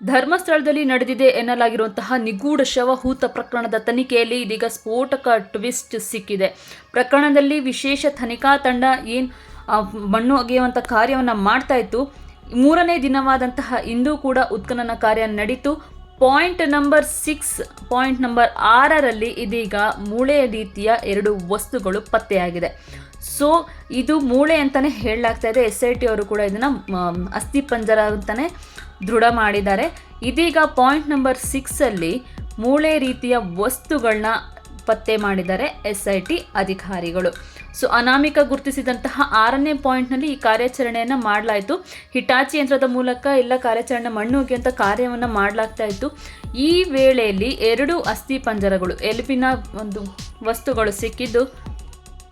ಧರ್ಮಸ್ಥಳದಲ್ಲಿ ನಡೆದಿದೆ ಎನ್ನಲಾಗಿರುವಂತಹ ನಿಗೂಢ ಶವ ಹೂತ ಪ್ರಕರಣದ ತನಿಖೆಯಲ್ಲಿ ಇದೀಗ ಸ್ಫೋಟಕ ಟ್ವಿಸ್ಟ್ ಸಿಕ್ಕಿದೆ. ಪ್ರಕರಣದಲ್ಲಿ ವಿಶೇಷ ತನಿಖಾ ತಂಡ ಏನು ಮಣ್ಣು ಅಗೆಯುವಂಥ ಕಾರ್ಯವನ್ನು ಮಾಡ್ತಾ ಇತ್ತು. ಮೂರನೇ ದಿನವಾದಂತಹ ಇಂದು ಕೂಡ ಉತ್ಖನನ ಕಾರ್ಯ ನಡೀತು. Point number six, point number ಆರರಲ್ಲಿ ಇದೀಗ ಮೂಳೆಯ ರೀತಿಯ ಎರಡು ವಸ್ತುಗಳು ಪತ್ತೆಯಾಗಿದೆ. ಸೊ ಇದು ಮೂಳೆ ಅಂತಲೇ ಹೇಳಲಾಗ್ತಾ ಇದೆ. ಎಸ್ ಐ ಟಿ ಅವರು ಕೂಡ ಇದನ್ನು ಅಸ್ಥಿ ಪಂಜರ ಅಂತಲೇ ದೃಢ ಮಾಡಿದ್ದಾರೆ. ಇದೀಗ ಪಾಯಿಂಟ್ ನಂಬರ್ ಸಿಕ್ಸಲ್ಲಿ ಮೂಳೆ ರೀತಿಯ ವಸ್ತುಗಳನ್ನ ಪತ್ತೆ ಮಾಡಿದ್ದಾರೆ ಎಸ್ ಐ ಟಿ ಅಧಿಕಾರಿಗಳು. ಸೊ ಅನಾಮಿಕ ಗುರುತಿಸಿದಂತಹ ಆರನೇ ಪಾಯಿಂಟ್ನಲ್ಲಿ ಈ ಕಾರ್ಯಾಚರಣೆಯನ್ನು ಮಾಡಲಾಯಿತು. ಹಿಟಾಚಿ ಯಂತ್ರದ ಮೂಲಕ ಎಲ್ಲ ಕಾರ್ಯಾಚರಣೆ ಮಣ್ಣು ಅಂತ ಕಾರ್ಯವನ್ನು ಮಾಡಲಾಗ್ತಾ ಇತ್ತು. ಈ ವೇಳೆಯಲ್ಲಿ ಎರಡು ಅಸ್ಥಿ ಪಂಜರಗಳು, ಎಲುಬಿನ ಒಂದು ವಸ್ತುಗಳು ಸಿಕ್ಕಿದ್ದು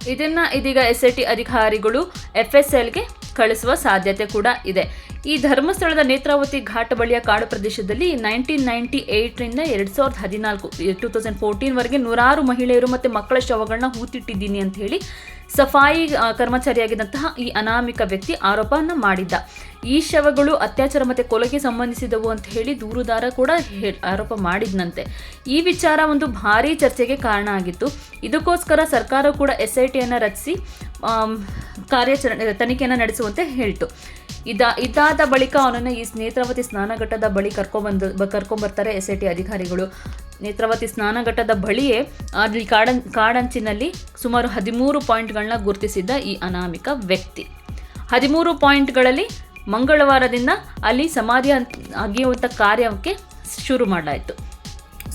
ಇದನ್ನ ಇದೀಗ ಎಸ್ ಐ ಟಿ ಅಧಿಕಾರಿಗಳು ಎಫ್ ಎಸ್ ಎಲ್ಗೆ ಕಳಿಸುವ ಸಾಧ್ಯತೆ ಕೂಡ ಇದೆ. ಈ ಧರ್ಮಸ್ಥಳದ ನೇತ್ರಾವತಿ ಘಾಟ್ ಬಳಿಯ ಕಾಡು ಪ್ರದೇಶದಲ್ಲಿ ನೈನ್ಟೀನ್ ನೈಂಟಿ ಏಯ್ಟ್ರಿಂದ ಎರಡ್ ಸಾವಿರದ ಹದಿನಾಲ್ಕು ಟೂ ತೌಸಂಡ್ ಫೋರ್ಟೀನ್ವರೆಗೆ ನೂರಾರು ಮಹಿಳೆಯರು ಮತ್ತು ಮಕ್ಕಳ ಶವಗಳನ್ನ ಹೂತಿಟ್ಟಿದ್ದೀನಿ ಅಂತ ಹೇಳಿ ಸಫಾಯಿ ಕರ್ಮಚಾರಿಯಾಗಿದ್ದಂತಹ ಈ ಅನಾಮಿಕ ವ್ಯಕ್ತಿ ಆರೋಪವನ್ನು ಮಾಡಿದ್ದ. ಈ ಶವಗಳು ಅತ್ಯಾಚಾರ ಮತ್ತು ಕೊಲೆಗೆ ಸಂಬಂಧಿಸಿದವು ಅಂತ ಹೇಳಿ ದೂರುದಾರ ಕೂಡ ಆರೋಪ ಮಾಡಿದ್ನಂತೆ. ಈ ವಿಚಾರ ಒಂದು ಭಾರೀ ಚರ್ಚೆಗೆ ಕಾರಣ ಆಗಿತ್ತು. ಇದಕ್ಕೋಸ್ಕರ ಸರ್ಕಾರ ಕೂಡ ಎಸ್ ಐ ಟಿಯನ್ನು ರಚಿಸಿ ಕಾರ್ಯಾಚರಣೆ, ತನಿಖೆಯನ್ನು ನಡೆಸುವಂತೆ ಹೇಳ್ತು. ಇದ, ಇದಾದ ಬಳಿಕ ಅವನನ್ನು ಈ ನೇತ್ರಾವತಿ ಸ್ನಾನಘಟ್ಟದ ಬಳಿ ಕರ್ಕೊಂಬಂದು ಕರ್ಕೊಂಬರ್ತಾರೆ ಎಸ್ ಐ ಟಿ ಅಧಿಕಾರಿಗಳು. ನೇತ್ರಾವತಿ ಸ್ನಾನಘಟ್ಟದ ಬಳಿಯೇ ಅಲ್ಲಿ ಕಾಡನ್, ಕಾಡಂಚಿನಲ್ಲಿ ಸುಮಾರು ಹದಿಮೂರು ಪಾಯಿಂಟ್ಗಳನ್ನ ಗುರುತಿಸಿದ್ದ ಈ ಅನಾಮಿಕ ವ್ಯಕ್ತಿ. ಹದಿಮೂರು ಪಾಯಿಂಟ್ಗಳಲ್ಲಿ ಮಂಗಳವಾರದಿಂದ ಅಲ್ಲಿ ಸಮಾಧಿ ಅಗೆಯುವಂಥ ಕಾರ್ಯಕ್ಕೆ ಶುರು ಮಾಡಲಾಯಿತು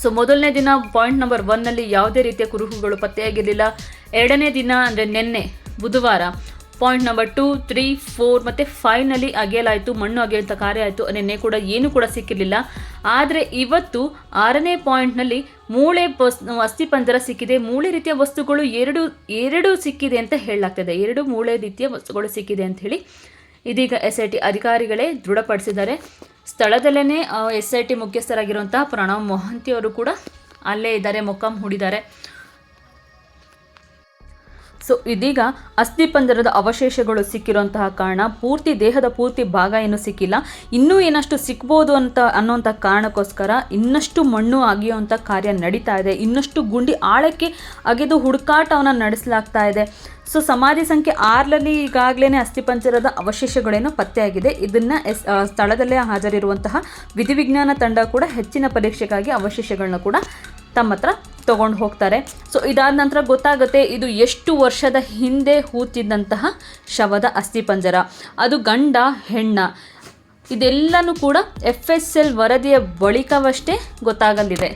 ಸೊ, ಮೊದಲನೇ ದಿನ ಪಾಯಿಂಟ್ ನಂಬರ್ ಒನ್ನಲ್ಲಿ ಯಾವುದೇ ರೀತಿಯ ಕುರುಹುಗಳು ಪತ್ತೆಯಾಗಿರಲಿಲ್ಲ. ಎರಡನೇ ದಿನ ಅಂದರೆ ನಿನ್ನೆ ಬುಧವಾರ. Point number two three four ಮತ್ತು ಫೈವ್ನಲ್ಲಿ ಅಗೆಯಲಾಯಿತು, ಮಣ್ಣು ಅಗೆಯುವಂಥ ಕಾರ್ಯ ಆಯಿತು. ನಿನ್ನೆ ಕೂಡ ಏನು ಕೂಡ ಸಿಕ್ಕಿರಲಿಲ್ಲ. ಆದರೆ ಇವತ್ತು ಆರನೇ ಪಾಯಿಂಟ್ನಲ್ಲಿ ಮೂಳೆ ಬಸ್ ಅಸ್ಥಿಪಂಜರ ಸಿಕ್ಕಿದೆ. ಮೂಳೆ ರೀತಿಯ ವಸ್ತುಗಳು ಎರಡು ಎರಡು ಸಿಕ್ಕಿದೆ ಅಂತ ಹೇಳಲಾಗ್ತದೆ. ಎರಡು ಮೂಳೆ ರೀತಿಯ ವಸ್ತುಗಳು ಸಿಕ್ಕಿದೆ ಅಂತ ಹೇಳಿ ಇದೀಗ ಎಸ್ ಐ ಟಿ ಅಧಿಕಾರಿಗಳೇ ದೃಢಪಡಿಸಿದ್ದಾರೆ. ಸ್ಥಳದಲ್ಲೇ ಎಸ್ ಐ ಟಿ ಮುಖ್ಯಸ್ಥರಾಗಿರುವಂತಹ ಪ್ರಣವ್ ಮೊಹಂತಿ ಅವರು ಕೂಡ ಅಲ್ಲೇ ಇದ್ದಾರೆ, ಮೊಕ್ಕಂ ಹೂಡಿದ್ದಾರೆ. ಸೊ ಇದೀಗ ಅಸ್ಥಿಪಂಜರದ ಅವಶೇಷಗಳು ಸಿಕ್ಕಿರುವಂತಹ ಕಾರಣ ಪೂರ್ತಿ ದೇಹದ ಪೂರ್ತಿ ಭಾಗ ಏನು ಸಿಕ್ಕಿಲ್ಲ. ಇನ್ನೂ ಏನಷ್ಟು ಸಿಕ್ಬೋದು ಅಂತ ಅನ್ನೋಂಥ ಕಾರಣಕ್ಕೋಸ್ಕರ ಇನ್ನಷ್ಟು ಮಣ್ಣು ಅಗೆಯುವಂಥ ಕಾರ್ಯ ನಡೀತಾ ಇದೆ. ಇನ್ನಷ್ಟು ಗುಂಡಿ ಆಳಕ್ಕೆ ಅಗೆದು ಹುಡುಕಾಟವನ್ನು ನಡೆಸಲಾಗ್ತಾ ಇದೆ. ಸೊ ಸಮಾಧಿ ಸಂಖ್ಯೆ ಆರರಲ್ಲಿ ಈಗಾಗಲೇ ಅಸ್ಥಿಪಂಜರದ ಅವಶೇಷಗಳೇನು ಪತ್ತೆಯಾಗಿದೆ. ಇದನ್ನು ಎಸ್ ಸ್ಥಳದಲ್ಲೇ ಹಾಜರಿರುವಂತಹ ವಿಧಿವಿಜ್ಞಾನ ತಂಡ ಕೂಡ ಹೆಚ್ಚಿನ ಪರೀಕ್ಷೆಗಾಗಿ ಅವಶೇಷಗಳನ್ನ ಕೂಡ ತಮ್ಮ ಹತ್ರ ತಗೊಂಡು ಹೋಗ್ತಾರೆ. ಸೊ ಇದಾದ ನಂತರ ಗೊತ್ತಾಗುತ್ತೆ ಇದು ಎಷ್ಟು ವರ್ಷದ ಹಿಂದೆ ಹೂತಿದ್ದಂತಹ ಶವದ ಅಸ್ಥಿಪಂಜರ ಅದು ಗಂಡ, ಹೆಣ್ಣ. ಇದೆಲ್ಲನೂ ಕೂಡ ಎಫ್ ಎಸ್ ಎಲ್ ವರದಿಯ ಬಳಿಕವಷ್ಟೇ ಗೊತ್ತಾಗಲಿದೆ.